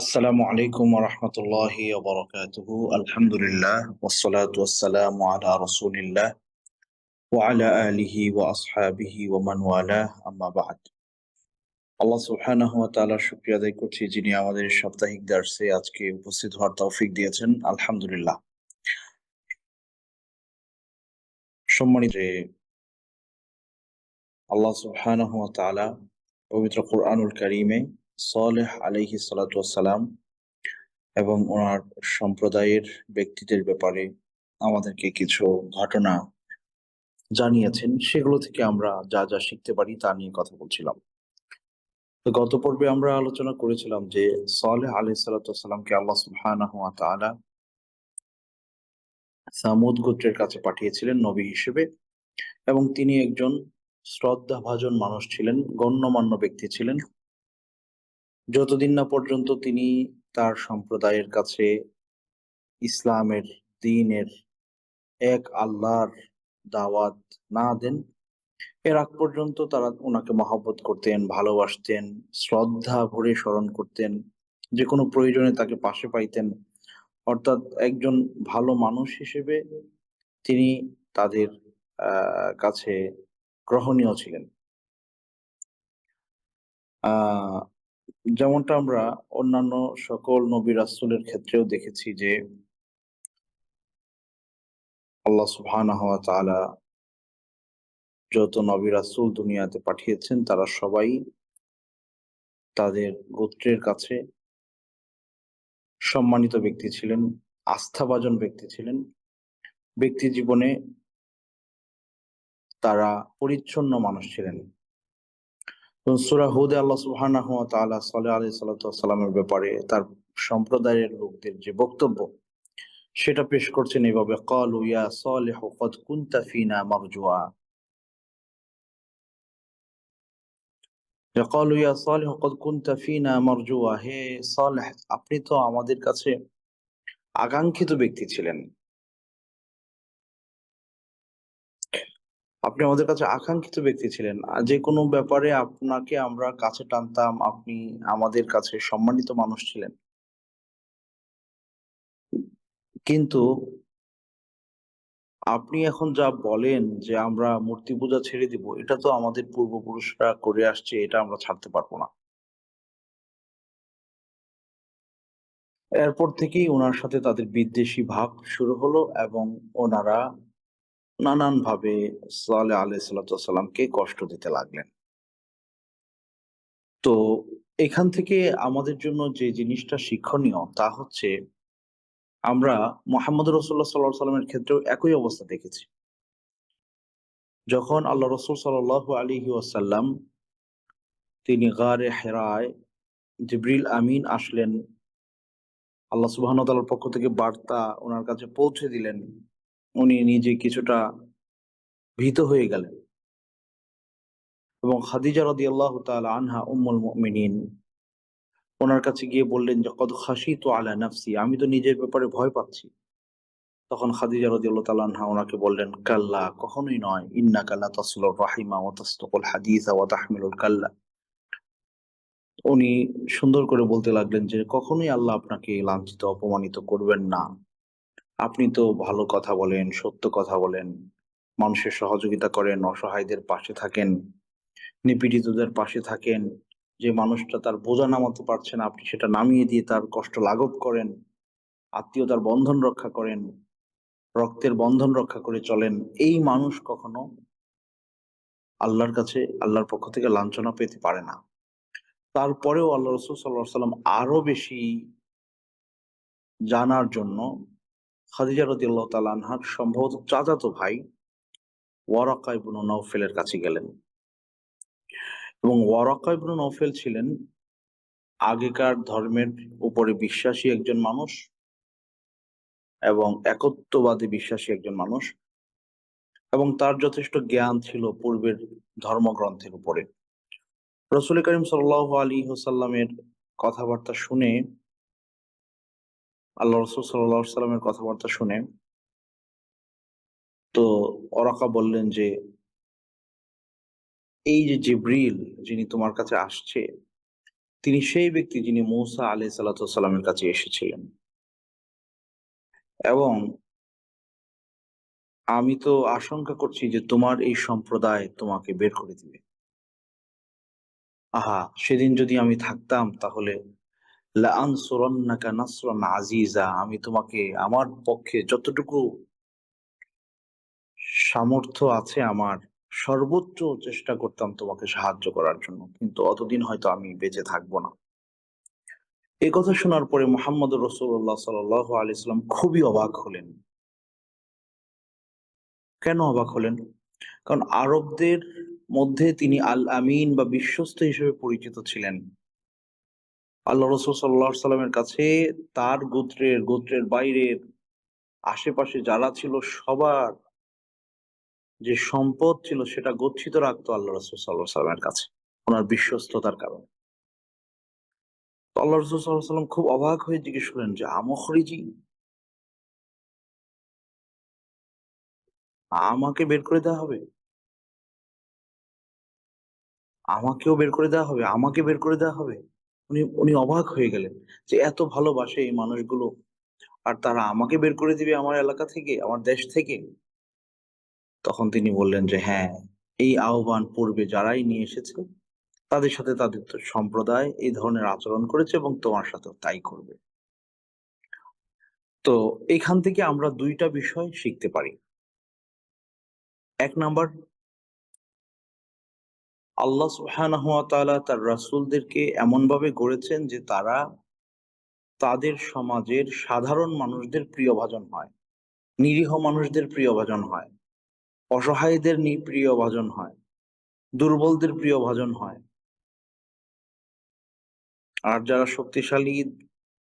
আসসালামু আলাইকুম রহমতুল্লাহ বরকাতুহু আলহামদুলিল্লাহ ওসলাত ওয়াসালাম আলা রসুলিল্লাহ ওয়ালা আলিহি ওয়া আসহাবিহি ওয়া মান ওয়ালা আম্মা বাদ। আল্লাহ সুবহানাহু ওয়া তাআলা শুকরিয়া আদায় করছি যিনি আমাদের সাপ্তাহিক দার্সে আজকে উপস্থিত হওয়ার তৌফিক দিয়েছেন। আলহামদুলিল্লাহ। সম্মানিত আল্লাহ সুবহানাহু ওয়া তাআলা পবিত্র কোরআনুল কারীমে সালেহ আলাইহি সালাতু সালাম এবং ওনার সম্প্রদায়ের ব্যক্তিদের ব্যাপারে আমাদেরকে কিছু ঘটনা জানিয়েছেন। সেগুলো থেকে আমরা যা যা শিখতে পারি তা নিয়ে কথা বলছিলাম। গত পর্বে আমরা আলোচনা করেছিলাম যে সালেহ আলাইহিস সালামকে আল্লাহ সুবহানাহু তাআলা সামুদ গোত্রের কাছে পাঠিয়েছিলেন নবী হিসেবে এবং তিনি একজন শ্রদ্ধাভাজন মানুষ ছিলেন, গণ্যমান্য ব্যক্তি ছিলেন। যতদিন না পর্যন্ত তিনি তার সম্প্রদায়ের কাছে ইসলামের দিনের এক আল্লাহর দাওয়াত না দেন, এর আগ পর্যন্ত তারা ওনাকে মহব্বত করতেন, ভালোবাসতেন, শ্রদ্ধা ভরে স্মরণ করতেন, যে কোনো প্রয়োজনে তাকে পাশে পাইতেন। অর্থাৎ একজন ভালো মানুষ হিসেবে তিনি তাদের কাছে গ্রহণীয় ছিলেন। যেমনটা আমরা অন্যান্য সকল নবী রাসূলের ক্ষেত্রেও দেখেছি যে আল্লাহ সুবহানাহু ওয়া তাআলা যত নবী রাসূল দুনিয়াতে পাঠিয়েছেন, তারা সবাই তাদের গোত্রের কাছে সম্মানিত ব্যক্তি ছিলেন, আস্থাভাজন ব্যক্তি ছিলেন। ব্যক্তি জীবনে তারা পরিচ্ছন্ন মানুষ ছিলেন। সূরা হুদে আল্লাহ সুবহানাহু ওয়া সালামের ব্যাপারে তার সম্প্রদায়ের লোকদের যে বক্তব্য, সেটা পেশ করছেন এইভাবে ফিনা ফিনা হে আপনি তো আমাদের কাছে আকাঙ্ক্ষিত ব্যক্তি ছিলেন। আপনি আমাদের কাছে আকাঙ্ক্ষিত ব্যক্তি ছিলেন। যে কোনো ব্যাপারে আপনাকে আমরা কাছে টানতাম, আপনি আমাদের কাছে সম্মানিত মানুষ ছিলেন। কিন্তু আপনি এখন যা বলেন যে আমরা মূর্তি পূজা ছেড়ে দিব, এটা তো আমাদের পূর্বপুরুষরা করে আসছে, এটা আমরা ছাড়তে পারব না। এরপর থেকেই ওনার সাথে তাদের বিদ্বেষী ভাব শুরু হলো এবং ওনারা নানান ভাবে সালে আলাই সাল্লামকে কষ্ট দিতে লাগলেন। তো এখান থেকে আমাদের জন্য যে জিনিসটা শিক্ষণীয় তা হচ্ছে, আমরা মোহাম্মদ রসুল্লাহ সাল্লাহ সাল্লামের ক্ষেত্রেও একই অবস্থা দেখেছি। যখন আল্লাহ রসুল সাল্লাহ আলী ওয়াসাল্লাম তিনি গারে হেরায় জিব্রিল আমিন আসলেন, আল্লাহ সুবাহন তালার পক্ষ থেকে বার্তা ওনার কাছে পৌঁছে দিলেন উনি নিজে কিছুটা ভীত হয়ে গেলেন। এবং খাদিজা রদি আল্লাহ আনহা উম্মুল মুমিনিন, ওনার কাছে গিয়ে বললেন যে কত খাসি তো আলা নাফসি, আমি তো নিজের ব্যাপারে ভয় পাচ্ছি। তখন খাদিজা রদি আল্লাহ তাআলা আনহা ওনাকে বললেন, কাল্লা, কখনোই নয়। ইন্না কাল্লা তাসলুর রাহিমা ওয়া তাসতাকুল হাদিসা ওয়া তাহমিলুল কাল্লা। উনি সুন্দর করে বলতে লাগলেন যে, কখনোই আল্লাহ আপনাকে লাঞ্ছিত, অপমানিত করবেন না। আপনি তো ভালো কথা বলেন, সত্য কথা বলেন, মানুষের সহযোগিতা করেন, অসহায়দের পাশে থাকেন, নিপীড়িতদের পাশে থাকেন, যে মানুষটা তার বোঝা নামাতে পারছে না, আপনি সেটা নামিয়ে দিয়ে তার কষ্ট লাঘব করেন, আত্মীয়তার বন্ধন রক্ষা করেন, রক্তের বন্ধন রক্ষা করে চলেন, এই মানুষ কখনো আল্লাহর কাছে, আল্লাহর পক্ষ থেকে লাঞ্ছনা পেতে পারে না। তারপরেও আল্লাহ রসুল সাল্লাহ সাল্লাম আরও বেশি জানার জন্য খাদিজা রদিয়াল্লাহ তাআলা আনহার সম্ভবত চাচাতো ভাই ওয়ারাকা ইবনু নওফেলের কাছে গেলেন। এবং ওয়ারাকা ইবনু নওফেল ছিলেন আগেকার ধর্মের উপরে বিশ্বাসী একজন মানুষ এবং একত্ববাদী বিশ্বাসী একজন মানুষ এবং তার যথেষ্ট জ্ঞান ছিল পূর্বের ধর্মগ্রন্থের উপরে। রসুল করিম সাল্লাহ আলী হোসাল্লামের কথাবার্তা শুনে আল্লাহ রসুল সাল্লাহ সাল্লামের কথাবার্তা শুনে, তো অরাকা বললেন যে, এই যে জিব্রিল যিনি তোমার কাছে আসছে, তিনি সেই ব্যক্তি যিনি মৌসা আলি সাল্লামের কাছে এসেছিলেন। এবং আমি তো আশঙ্কা করছি যে তোমার এই সম্প্রদায় তোমাকে বের করে দিবে। আহা, সেদিন যদি আমি থাকতাম তাহলে আমি তোমাকে, আমার পক্ষে যতটুকু সামর্থ্য আছে আমার, সর্বোচ্চ চেষ্টা করতাম তোমাকে সাহায্য করার জন্য, কিন্তু অতদিন হয়তো আমি বেঁচে থাকব না। এ কথা শোনার পরে মোহাম্মদ রসুল্লাহ সাল আলি সাল্লাম খুবই অবাক হলেন। কেন অবাক হলেন? কারণ আরবদের মধ্যে তিনি আল আমিন বা বিশ্বস্ত হিসেবে পরিচিত ছিলেন। আল্লাহ রসুল সাল্লাহ সাল্লামের কাছে তার গোত্রের গোত্রের বাইরের আশেপাশে যারা ছিল সবার যে সম্পদ ছিল সেটা গচ্ছিত রাখতো আল্লাহ রসুল সাল্লাহ সাল্লামের কাছে ওনার বিশ্বস্ততার কারণে। আল্লাহ রসুল সাল্লাহ সাল্লাম খুব অবাক হয়ে জিজ্ঞেস করলেন যে আমখরিজি আমাকে বের করে দেওয়া হবে। আমাকেও বের করে দেওয়া হবে। আমাকে বের করে দেওয়া হবে? উনি উনি অবাক হয়ে গেলেন যে এত ভালোবাসে এই মানুষগুলো। আর তারা আমাকে বের করে দিবে আমার এলাকা থেকে, আমার দেশ থেকে। তখন তিনি বললেন যে হ্যাঁ এই আহ্বান পূর্বে যারাই নিয়ে এসেছে, তাদের সাথে তাদের সম্প্রদায় এই ধরনের আচরণ করেছে এবং তোমার সাথে তাই করবে। তো এখান থেকে আমরা দুইটা বিষয় শিখতে পারি। এক নাম্বার আল্লাহ তাআলা তার রাসূলদেরকে এমনভাবে গড়েছেন যে তারা তাদের সমাজের সাধারণ মানুষদের প্রিয়ভাজন হয়, নিরীহ মানুষদের প্রিয়ভাজন হয়, অসহায়দের নি প্রিয় ভাজন হয়, দুর্বলদের প্রিয় ভাজন হয়। আর যারা শক্তিশালী,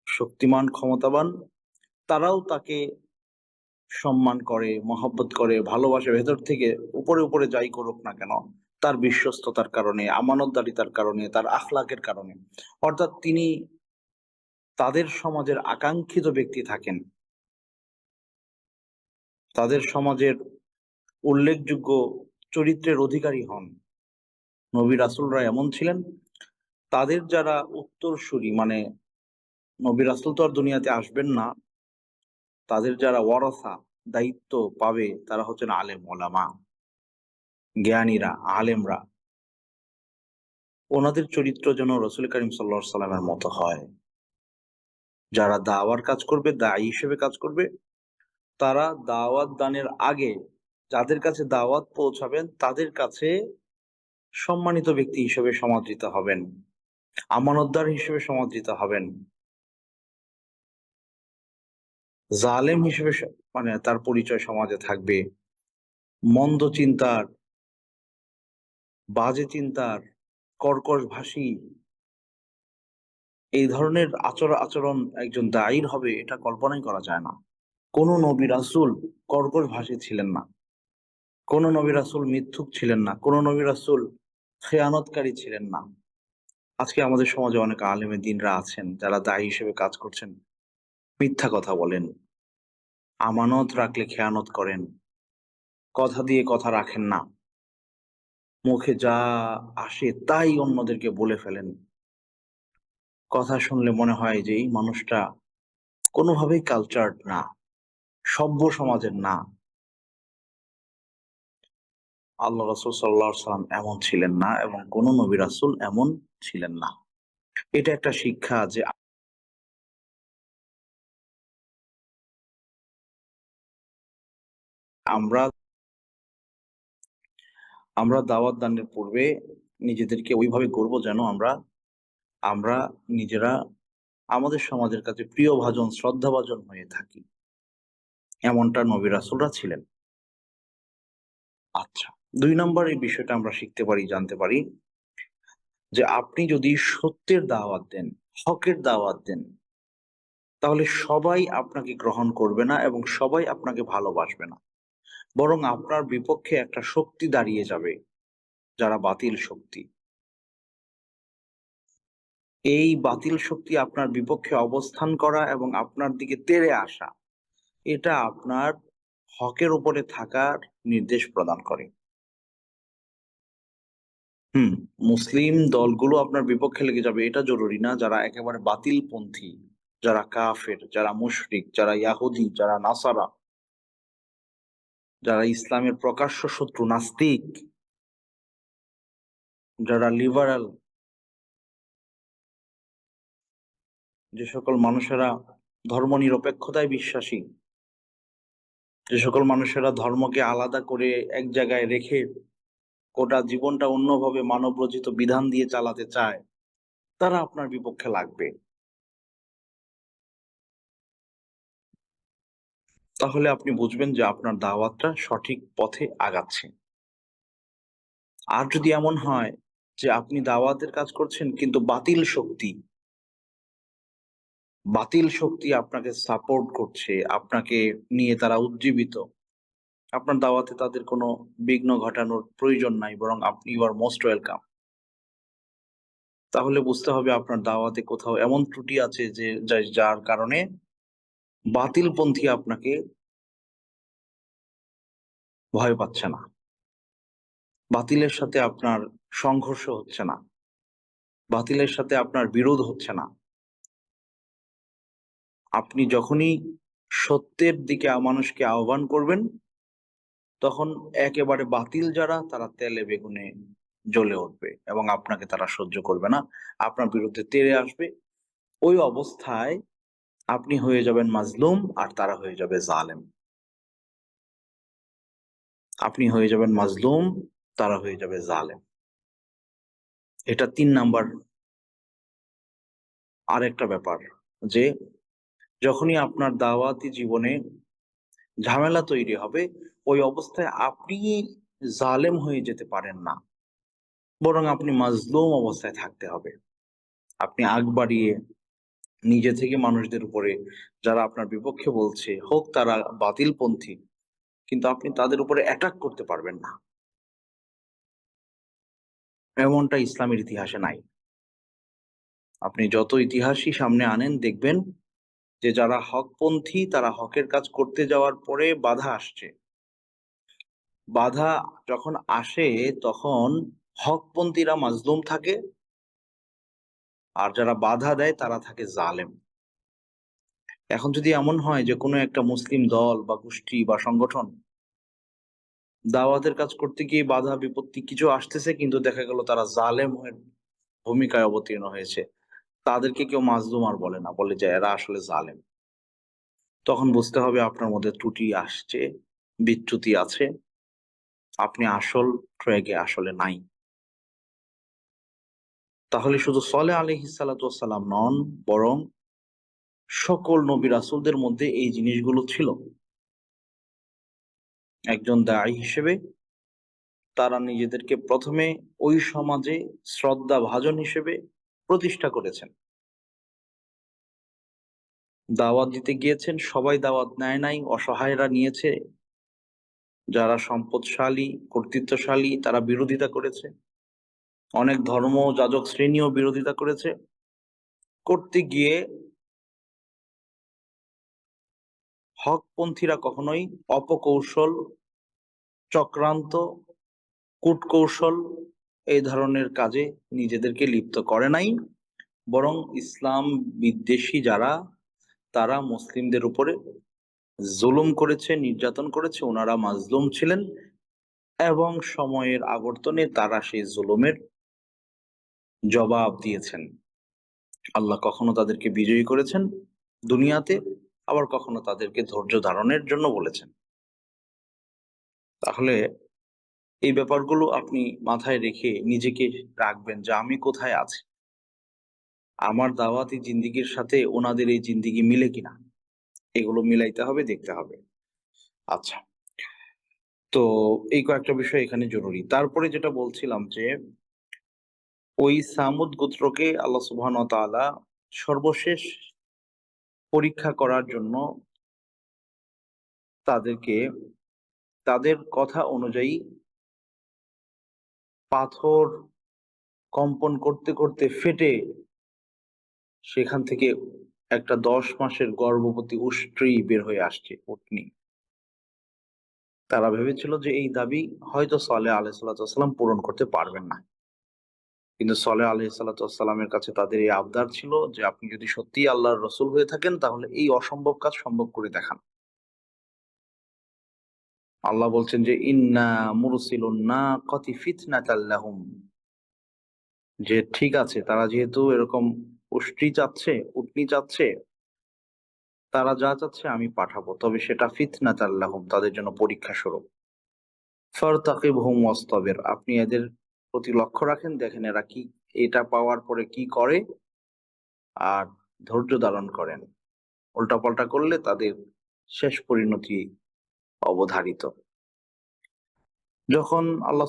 শক্তিমান, ক্ষমতাবান, তারাও তাকে সম্মান করে, মহব্বত করে, ভালোবাসে, ভেতর থেকে উপরে উপরে যাই করুক না কেন তার বিশ্বস্ততার কারণে, আমানতদারিতার কারণে, তার আখলাকের কারণে। অর্থাৎ তিনি তাদের সমাজের আকাঙ্ক্ষিত ব্যক্তি থাকেন। তাদের সমাজের উল্লেখযোগ্য চরিত্রের অধিকারী হন। নবী রাসুলরা এমন ছিলেন। তাদের যারা উত্তরসূরি মানে নবী রাসুল তো আর দুনিয়াতে আসবেন না, তাদের যারা ওয়ারসা, দায়িত্ব পাবে, তারা হচ্ছেন আলেম, ওলামা। জ্ঞানীরা, আলেমরা ওনাদের চরিত্র যেন রসুল করিম সাল্লা সাল্লামের মতো হয়। যারা দাওয়ার কাজ করবে, দায়ী হিসেবে কাজ করবে, তারা দাওয়াত দানের আগে যাদের কাছে দাওয়াত পৌঁছাবেন, তাদের কাছে সম্মানিত ব্যক্তি হিসেবে সমাদৃত হবেন, আমানতদার হিসেবে সমাদৃত হবেন। জালেম হিসেবে মানে তার পরিচয় সমাজে থাকবে। মন্দ চিন্তার বাজে চিন্তার, কর্কশ ভাষী। এই ধরনের আচর আচরণ একজন দায়ীর হবে, এটা কল্পনাই করা যায় না। কোন নবী রাসুল কর্কশ ভাষী ছিলেন না। কোন নবী রাসুল মিথ্যুক ছিলেন না। কোন নবী রাসুল খেয়ানতকারী ছিলেন না। আজকে আমাদের সমাজে অনেক আলেমে দিনরা আছেন, যারা দায়ী হিসেবে কাজ করছেন। মিথ্যা কথা বলেন। আমানত রাখলে খেয়ানত করেন। কথা দিয়ে কথা রাখেন না। মুখে যা আসে তাই অন্যদেরকে বলে ফেলেন। কথা শুনলে মনে হয় যে এই মানুষটা কোনোভাবেই কালচার্ড না, সভ্য সমাজের না। আল্লাহ রাসূল আলাইহি সাল্লাম এমন ছিলেন না এবং কোন নবী রাসুল এমন ছিলেন না। এটা একটা শিক্ষা যে আমরা আমরা দাওয়াত দানের পূর্বে নিজেদেরকে ওইভাবে করব যেন আমরা আমরা নিজেরা আমাদের সমাজের কাছে প্রিয় ভাজন, শ্রদ্ধাভাজন হয়ে থাকি। এমনটা নবী রাসূলরা ছিলেন। আচ্ছা দুই নম্বর এই বিষয়টা আমরা শিখতে পারি, জানতে পারি যে আপনি যদি সত্যের দাওয়াত দেন, হকের দাওয়াত দেন, তাহলে সবাই আপনাকে গ্রহণ করবে না এবং সবাই আপনাকে ভালোবাসবে না। বরং আপনার বিপক্ষে একটা শক্তি দাঁড়িয়ে যাবে, যারা বাতিল শক্তি। এই বাতিল শক্তি আপনার বিপক্ষে অবস্থান করা এবং আপনার দিকে তেড়ে আসা, এটা আপনার হকের উপরে থাকার নির্দেশ প্রদান করে। হুম, মুসলিম দলগুলো আপনার বিপক্ষে লেগে যাবে, এটা জরুরি না যারা একেবারে বাতিল পন্থী যারা কাফের, যারা মুশরিক, যারা ইয়াহুদি, যারা নাসারা। যারা ইসলামের প্রকাশ্য শত্রু, নাস্তিক, যারা লিবারাল যে সকল মানুষেরা ধর্ম নিরপেক্ষতায় বিশ্বাসী, যে সকল মানুষেরা ধর্মকে আলাদা করে এক জায়গায় রেখে গোটা জীবনটা অন্যভাবে মানব রচিত বিধান দিয়ে চালাতে চায়, তারা আপনার বিপক্ষে লাগবে। তাহলে আপনি বুঝবেন যে আপনার দাওয়াতটা সঠিক পথে আগাচ্ছে। আর যদি এমন হয় যে আপনি দাওয়াতের কাজ করছেন কিন্তু বাতিল শক্তি বাতিল শক্তি আপনাকে সাপোর্ট করছে, আপনাকে নিয়ে তারা উজ্জীবিত, আপনার দাওয়াতে তাদের কোনো বিঘ্ন ঘটানোর প্রয়োজন নাই, বরং আপনি ইউ আর মোস্ট ওয়েলকাম তাহলে বুঝতে হবে আপনার দাওয়াতে কোথাও এমন ত্রুটি আছে যে যার কারণে বাতিলপন্থী আপনাকে ভয় পাচ্ছে না। বাতিলের সাথে আপনার সংঘর্ষ হচ্ছে না। বাতিলের সাথে আপনার বিরোধ হচ্ছে না। আপনি যখনই সত্যের দিকে মানুষকে আহ্বান করবেন, তখন একেবারে বাতিল যারা, তারা তেলে বেগুনে জ্বলে উঠবে এবং আপনাকে তারা সহ্য করবে না। আপনার বিরুদ্ধে তেড়ে আসবে। ওই অবস্থায় আপনি হয়ে যাবেন মাজলুম আর তারা হয়ে যাবে জালেম। আপনি হয়ে যাবেন মাজলুম, তারা হয়ে যাবে জালেম। এটা তিন নাম্বার আর একটা ব্যাপার যে, যখনই আপনার দাওয়াতি জীবনে ঝামেলা তৈরি হবে, ওই অবস্থায় আপনি জালেম হয়ে যেতে পারেন না। বরং আপনি মাজলুম অবস্থায় থাকতে হবে। আপনি আগ বাড়িয়ে নিজে থেকে মানুষদের উপরে যারা আপনার বিপক্ষে বলছে, হোক তারা বাতিলপন্থী, কিন্তু আপনি তাদের উপরে অ্যাটাক করতে পারবেন না। এমনটা ইসলামের ইতিহাসে নাই। আপনি যত ইতিহাসই সামনে আনেন, দেখবেন যে যারা হকপন্থী, তারা হকের কাজ করতে যাওয়ার পরে বাধা আসছে। বাধা যখন আসে, তখন হকপন্থীরা মাজলুম থাকে আর যারা বাধা দেয়, তারা থাকে জালেম। এখন যদি এমন হয় যে, কোনো একটা মুসলিম দল বা গোষ্ঠী বা সংগঠন দাওয়াতের কাজ করতে গিয়ে বাধা, বিপত্তি কিছু আসতেছে, কিন্তু দেখা গেল তারা জালেম হয়ে ভূমিকায় অবতীর্ণ হয়েছে। তাদেরকে কেউ মাজলুম আর বলে না, বলে যে এরা আসলে জালেম। তখন বুঝতে হবে আপনার মধ্যে ত্রুটি আসছে, বিচ্যুতি আছে। আপনি আসল ট্র্যাকে আসলে নাই। তাহলে শুধু সলে আলহিসাল্লাম নন, বরং সকল নবী রাসূলদের মধ্যে এই জিনিসগুলো ছিল। একজন দায়ী হিসেবে তারা নিজেদেরকে প্রথমে ওই সমাজে শ্রদ্ধা ভাজন হিসেবে প্রতিষ্ঠা করেছেন। দাওয়াত দিতে গিয়েছেন, সবাই দাওয়াত নেয় নাই, অসহায়রা নিয়েছে। যারা সম্পদশালী, কর্তৃত্বশালী, তারা বিরোধিতা করেছে। অনেক ধর্ম যাজক শ্রেণীও বিরোধিতা করেছে। করতে গিয়ে হকপন্থীরা কখনোই অপকৌশল, চক্রান্ত, কূটকৌশল এই ধরনের কাজে নিজেদেরকে লিপ্ত করে নাই, বরং ইসলাম বিদ্বেষী যারা, তারা মুসলিমদের উপরে জুলুম করেছে, নির্যাতন করেছে, ওনারা মাজলুম ছিলেন এবং সময়ের আবর্তনে তারা সেই জুলুমের জবাব দিয়েছেন। আল্লাহ কখনো তাদেরকে বিজয়ী করেছেন? দুনিয়াতে আবার কখনো তাদেরকে ধৈর্য ধারণের জন্য বলেছেন? তাহলে এই ব্যাপারগুলো আপনি মাথায় রেখে নিজেকে রাখবেন যে আমি কোথায় আছি? আমার দাওয়াতি জিন্দিগির সাথে ওনাদের এই জিন্দিগি মিলে কিনা? এগুলো মিলাইতে হবে, দেখতে হবে। আচ্ছা। তো এই কয়েকটা বিষয় এখানে জরুরি। তারপরে যেটা বলছিলাম যে ওই সামুদ গোত্রকে আল্লাহ সুবহান তাআলা সর্বশেষ পরীক্ষা করার জন্য তাদেরকে, তাদের কথা অনুযায়ী পাথর কম্পন করতে করতে ফেটে সেখান থেকে একটা দশ মাসের গর্ভবতী উষ্ট্রি বের হয়ে আসছে উটনি তারা ভেবেছিল যে এই দাবি হয়তো সালে আলাইসাল্লাম পূরণ করতে পারবেন না। কিন্তু সলে আলহি সাল্লামের কাছে তাদের এই আবদার ছিল যে আপনি যদি সত্যি আল্লাহর রসুল হয়ে থাকেন, তাহলে এই অসম্ভব কাজ সম্ভব করে দেখান। আল্লাহ বলছেন যে, ইন্না মুরসিলুন না কতি যে ঠিক আছে, তারা যেহেতু এরকম উষ্ট্রি চাচ্ছে, উটনি চাচ্ছে, তারা যা চাচ্ছে আমি পাঠাবো, তবে সেটা ফিতনাতাল্লাহুম তাদের জন্য পরীক্ষা স্বরূপ ফারতাকিবহুম ওয়াস্তাবির, আপনি এদের প্রতি লক্ষ্য রাখেন, দেখেন এরা কি, এটা পাওয়ার পরে কি করে আর ধৈর্য ধারণ করেন। উল্টাপাল্টা করলে তাদের শেষ পরিণতি অবধারিত। যখন আল্লাহ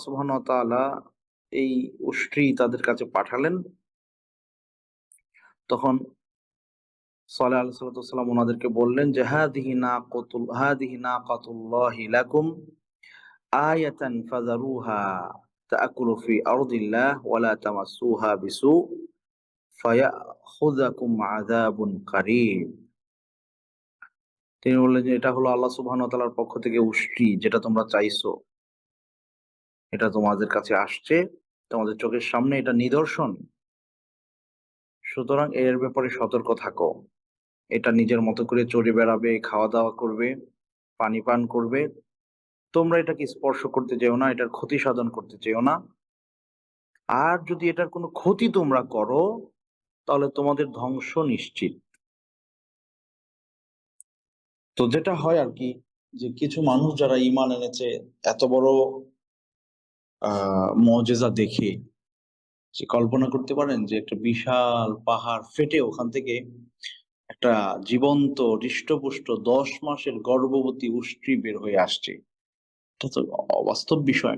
তাআলা এই উষ্ট্রি তাদের কাছে পাঠালেন, তখন সালে আলাইসাল্লাম ওনাদেরকে বললেন যে হাদিহি না কতুল হাদিহি না কাতুল্লাহি লাকুম আয়াতান ফাজারুহা তাকুলু ফি আরদিল্লাহ ওয়ালা তামাসসুহা বিসু ফায়াখুযাকুম আযাবুন কারীব তিনি বললেন যে, এটা হলো আল্লাহ সুবহান তাআলার পক্ষ থেকে উষ্টি যেটা তোমরা চাইছো। এটা তোমাদের কাছে আসছে, তোমাদের চোখের সামনে এটা নিদর্শন। সুতরাং এর ব্যাপারে সতর্ক থাকো। এটা নিজের মতো করে চড়ে বেড়াবে খাওয়া দাওয়া করবে, পানি পান করবে তোমরা এটাকে স্পর্শ করতে যেও না, এটার ক্ষতি সাধন করতে চেও না। আর যদি এটার কোনো ক্ষতি তোমরা করো, তাহলে তোমাদের ধ্বংস নিশ্চিত। তো যেটা হয় আর কি, যে কিছু মানুষ যারা ইমান এনেছে, এত বড় মজেজা দেখে যে কল্পনা করতে পারেন যে একটা বিশাল পাহাড় ফেটে ওখান থেকে একটা জীবন্ত, হৃষ্টপুষ্ট, দশ মাসের গর্ভবতী উষ্ট্রি বের হয়ে আসছে। এটা তো অবাস্তব বিষয়।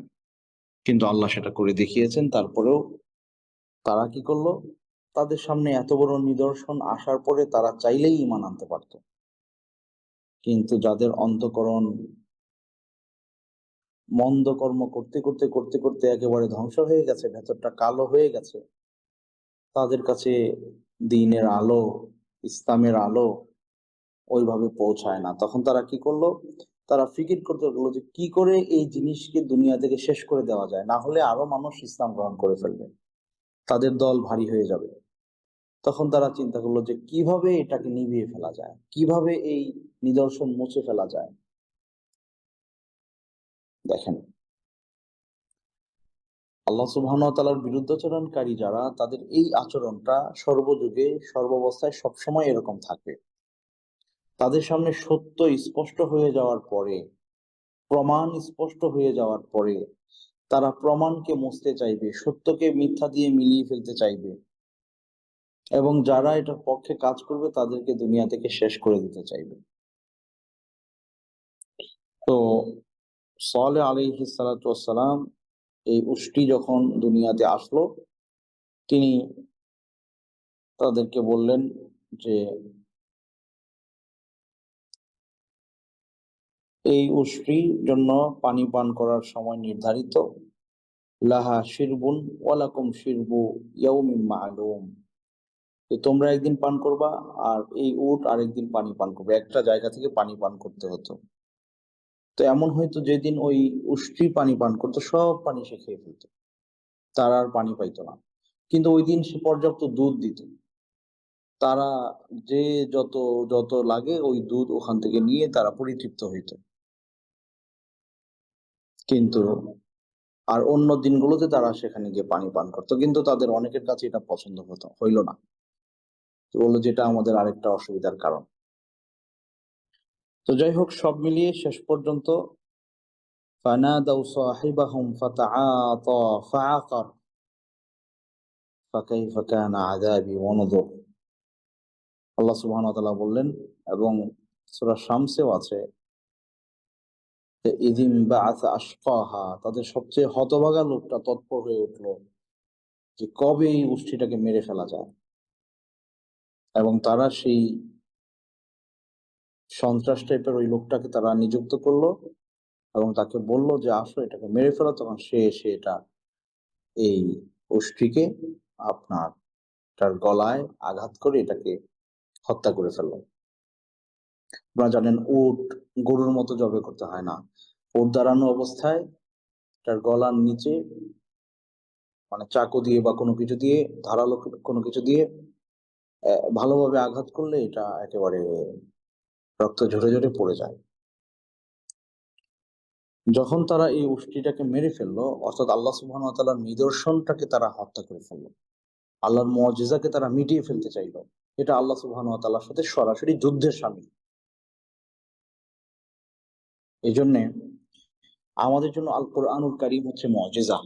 কিন্তু আল্লাহ সেটা করে দেখিয়েছেন, তারপরেও তারা কি করল? তাদের সামনে এত বড় নিদর্শন আসার পরে তারা চাইলেই ইমান আনতে পারত। কিন্তু যাদের অন্তকরণ মন্দ কর্ম করতে করতে করতে করতে একেবারে ধ্বংস হয়ে গেছে, ভেতরটা কালো হয়ে গেছে, তাদের কাছে দিনের আলো, ইসলামের আলো ওইভাবে পৌঁছায় না। তখন তারা কি করল? তারা ফিকির করতে লাগল যে কি করে এই জিনিসকে দুনিয়া থেকে শেষ করে দেওয়া যায়? না হলে আরও মানুষ ইসলাম গ্রহণ করে ফেলবে। তাদের দল ভারী হয়ে যাবে। তখন তারা চিন্তা করল যে কীভাবে এটাকে নিভিয়ে ফেলা যায়? কীভাবে এই নিদর্শন মুছে ফেলা যায়? দেখেন। আল্লাহ সুবহান তালার বিরুদ্ধাচরণকারী যারা, তাদের এই আচরণটা সর্বযুগে, সর্বাবস্থায় সবসময় এরকম থাকবে। তাদের সামনে সত্য স্পষ্ট হয়ে যাওয়ার পরে, প্রমাণ স্পষ্ট হয়ে যাওয়ার পরে, তারা প্রমাণকে মুছতে চাইবে, সত্যকে মিথ্যা দিয়ে মিলিয়ে ফেলতে চাইবে। এবং যারা এটার পক্ষে কাজ করবে, তাদেরকে দুনিয়া থেকে শেষ করে দিতে চাইবে। তো, সালে আলাইহি সালাম এই উষ্টি যখন দুনিয়াতে আসলো, তিনি তাদেরকে বললেন যে এই উষ্টির জন্য পানি পান করার সময় নির্ধারিত। লাহা শিরবুন ওয়ালাকুম শিরবু ইয়াউমিম মালুম। তোমরা একদিন পান করবা আর এই উট আরেকদিন পানি পান করবে। একটা জায়গা থেকে পানি পান করতে হতো। তো এমন হয়তো যেদিন ওই উষ্টি পানি পান করতো, সব পানি সে খেয়ে ফেলতো। তারা আর পানি পাইতো না। কিন্তু ওই দিন সে পর্যাপ্ত দুধ দিত। তারা যে যত যত লাগে ওই দুধ ওখান থেকে নিয়ে তারা পরিতৃপ্ত হইত। কিন্তু আর অন্য দিনগুলোতে তারা সেখানে গিয়ে পানি পান করতো কিন্তু তাদের অনেকের কাছে এটা পছন্দ হতো হইল না বললো যেটা আমাদের আরেকটা অসুবিধার কারণ তো যাই হোক সব মিলিয়ে শেষ পর্যন্ত فنادوا صاحبهم فتعاطى فعقر فكيف كان عذابي ونذر আল্লাহ সুবহান তাআলা বললেন এবং সূরা শামসেও আছে ইদিম বাআসা আশকাহা, তাদের সবচেয়ে হতভাগা লোকটা তৎপর হয়ে উঠল যে কবে এই গোষ্ঠীটাকে মেরে ফেলা যায়। এবং তারা সেই সন্ত্রাস টাইপের ওই লোকটাকে তারা নিযুক্ত করল এবং তাকে বলল যে, আসো এটাকে মেরে ফেলো। তখন সে এসে এটা, এই গোষ্ঠীকে আপনার তার গলায় আঘাত করে এটাকে হত্যা করে ফেলল। আপনারা জানেন উট গরুর মতো জবে করতে হয় না। উট দাঁড়ানো অবস্থায় তার গলার নিচে মানে চাকু দিয়ে বা কোনো কিছু দিয়ে, ধারালো কোনো কিছু দিয়ে ভালোভাবে আঘাত করলে এটা একেবারে রক্ত ঝরে ঝরে পড়ে যায়। যখন তারা এই উষ্টিটাকে মেরে ফেলল, অর্থাৎ আল্লাহ সুবহান তাআলার নিদর্শনটাকে তারা হত্যা করে ফেলল। আল্লাহর মুআজিজাকে তারা মিটিয়ে ফেলতে চাইলো। এটা আল্লাহ সুবহান তাআলার সাথে সরাসরি যুদ্ধের সামিল। এই জন্যে আমাদের জন্য আল কোরআনুল কারিম হচ্ছে মুআজিজা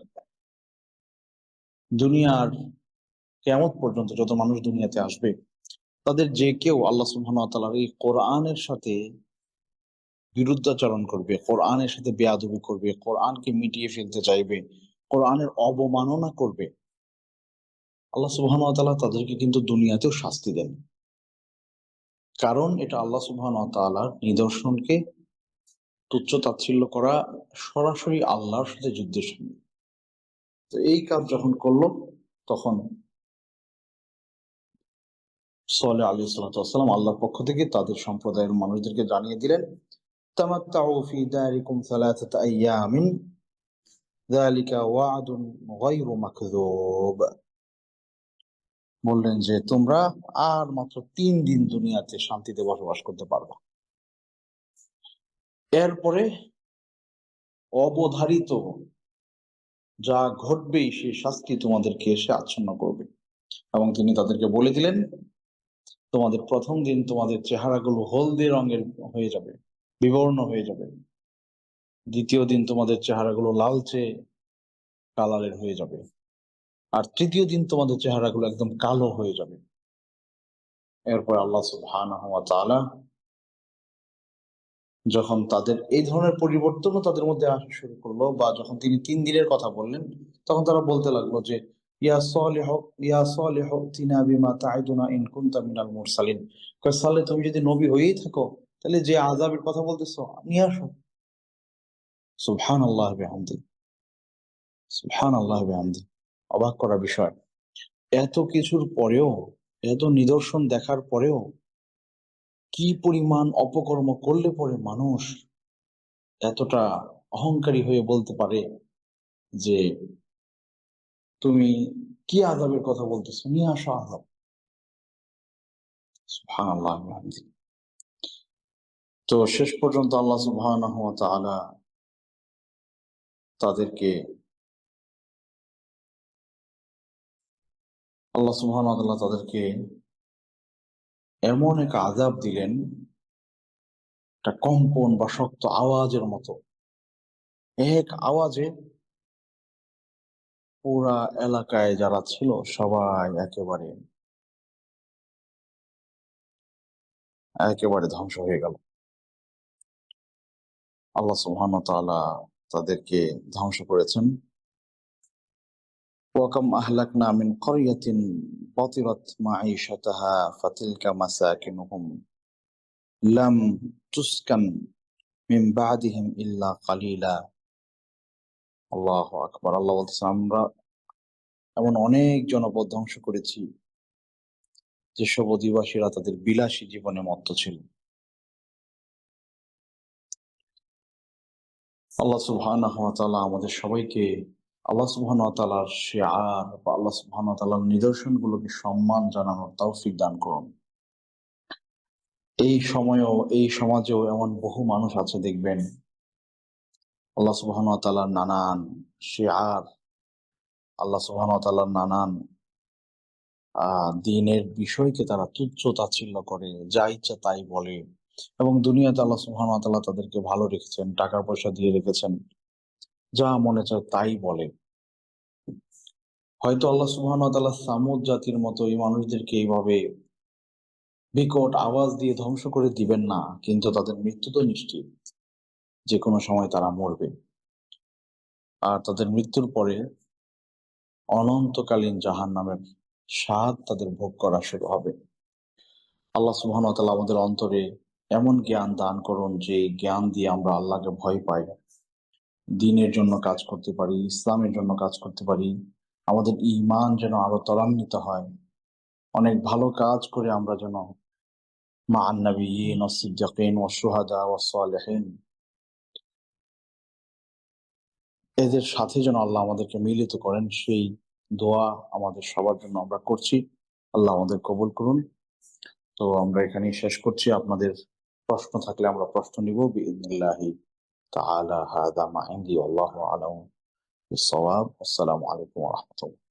দুনিয়ার কেমন পর্যন্ত যত মানুষ দুনিয়াতে আসবে, তাদের যে কেউ আল্লাহ সুবহান তাআলার এই কোরআনের সাথে বিরুদ্ধাচরণ করবে, কোরআনের সাথে বেয়াদবি করবে, কোরআনকে মিটিয়ে ফেলতে চাইবে, কোরআনের অবমাননা করবে, আল্লাহ সুবহান তাদেরকে কিন্তু দুনিয়াতেও শাস্তি দেন। কারণ এটা আল্লাহ সুবহান নিদর্শনকে তুচ্ছ তাচ্ছিল্য করা সরাসরি আল্লাহর সাথে যুদ্ধের সামিল তো এই কাজ যখন করল, তখন সলে আলী সাল্লাম আল্লাহর পক্ষ থেকে তাদের সম্প্রদায়ের মানুষদেরকে জানিয়ে দিলেন বললেন যে, তোমরা আর মাত্র তিন দিন দুনিয়াতে শান্তিতে বসবাস করতে পারবা। এরপরে অবধারিত যা ঘটবেই সেই শাস্তি তোমাদেরকে এসে আচ্ছন্ন করবে। এবং তিনি তাদেরকে বলে দিলেন, তোমাদের প্রথম দিন তোমাদের চেহারাগুলো হলদে রঙের হয়ে যাবে, বিবর্ণ হয়ে যাবে। দ্বিতীয় দিন তোমাদের চেহারাগুলো লালচে কালারের হয়ে যাবে। আর তৃতীয় দিন তোমাদের চেহারাগুলো একদম কালো হয়ে যাবে। এরপর আল্লাহ সুবহানাহু ওয়া তাআলা যখন তাদের এই ধরনের পরিবর্তনও তাদের মধ্যে আসা শুরু করল বা যখন তিনি তিন দিনের কথা বললেন, তখন তারা বলতে লাগল যে, ইয়া সালিহ, ইয়া সালে তুমি যদি নবী হয়েই থাকো, তাহলে যে আযাবের কথা বলতেছো, নিয়ে আসো। সুবহানাল্লাহ বিহামদি সুবহানাল্লাহ বিহামদি, অবাক করা বিষয়। এত কিছুর পরেও, এত নিদর্শন দেখার পরেও কি পরিমাণ অপকর্ম করলে পরে মানুষ এতটা অহংকারী হয়ে বলতে পারে যে, তুমি কি আজাবের কথা বলতেছো নিয়ে আসো বিহামদি। তো শেষ পর্যন্ত আল্লাহ তাআলা তাদেরকে আল্লাহ তাআলা তাদেরকে এমন এক আজাব দিলেন, একটা কম্পন বা শক্ত আওয়াজের মতো। এক আওয়াজে পুরা এলাকায় যারা ছিল সবাই একেবারে একেবারে ধ্বংস হয়ে গেল। আল্লাহ তাআলা তাদেরকে ধ্বংস করেছেন। ওয়াকাম আহলাকনা মিন করিয়াতিন বতিরত মাঈশাতাহা ফাতিলকা মাসাকিনুহুম লাম তুসকান মিন বাদিহিম ইল্লা কালিলা আল্লাহ আকবার। আল্লাহ আমরা এমন অনেক জনপদ ধ্বংস করেছি যেসব অধিবাসীরা তাদের বিলাসী জীবনে মত্ত ছিল। আল্লাহ সুবহানাহু আমাদের সবাইকে আল্লাহ ওয়া তাআলার শিআর বা আল্লাহ সুবহানাহু ওয়া তাআলার নিদর্শনগুলোকে সম্মান জানানোর তৌফিক দান করুন। এই সময়েও, এই সমাজেও এমন বহু মানুষ আছে দেখবেন, আল্লাহ ওয়া তাআলার নানান শিআর আল্লাহ সুবহানাহু ওয়া নানান দিনের বিষয়কে তারা তুচ্ছ তাচ্ছিল্য করে, যা ইচ্ছা তাই বলে। এবং দুনিয়াতে আল্লাহ সুবহানাহু ওয়া তাদেরকে ভালো রেখেছেন, টাকা পয়সা দিয়ে রেখেছেন। যা মনে চায় তাই বলে। হয়তো আল্লাহ ওয়া তাআলা সামুদ জাতির মতো এই মানুষদেরকে এইভাবে বিকট আওয়াজ দিয়ে ধ্বংস করে দিবেন না, কিন্তু তাদের মৃত্যু তো নিশ্চিত। যে কোনো সময় তারা মরবে। আর তাদের মৃত্যুর পরে অনন্তকালীন জাহান নামের স্বাদ তাদের ভোগ করা শুরু হবে। আল্লাহ সুবহান তাআলা আমাদের অন্তরে এমন জ্ঞান দান করুন যে জ্ঞান দিয়ে আমরা আল্লাহকে ভয় পাই। দিনের জন্য কাজ করতে পারি, ইসলামের জন্য কাজ করতে পারি, আমাদের ঈমান যেন আরও ত্বরান্বিত হয়। অনেক ভালো কাজ করে আমরা যেন মা আন্নাবিয়িন ও সুহাদা ও এদের সাথে যেন আল্লাহ আমাদেরকে মিলিত করেন, সেই দোয়া আমাদের সবার জন্য আমরা করছি। আল্লাহ আমাদের কবুল করুন। তো আমরা এখানেই শেষ করছি। আপনাদের প্রশ্ন থাকলে আমরা প্রশ্ন নিব। তাআলা হাদা মা ইনদি আল্লাহু আলাম বিসওয়াব আসসালামু আলাইকুম ওয়া রাহমাতুল্লাহ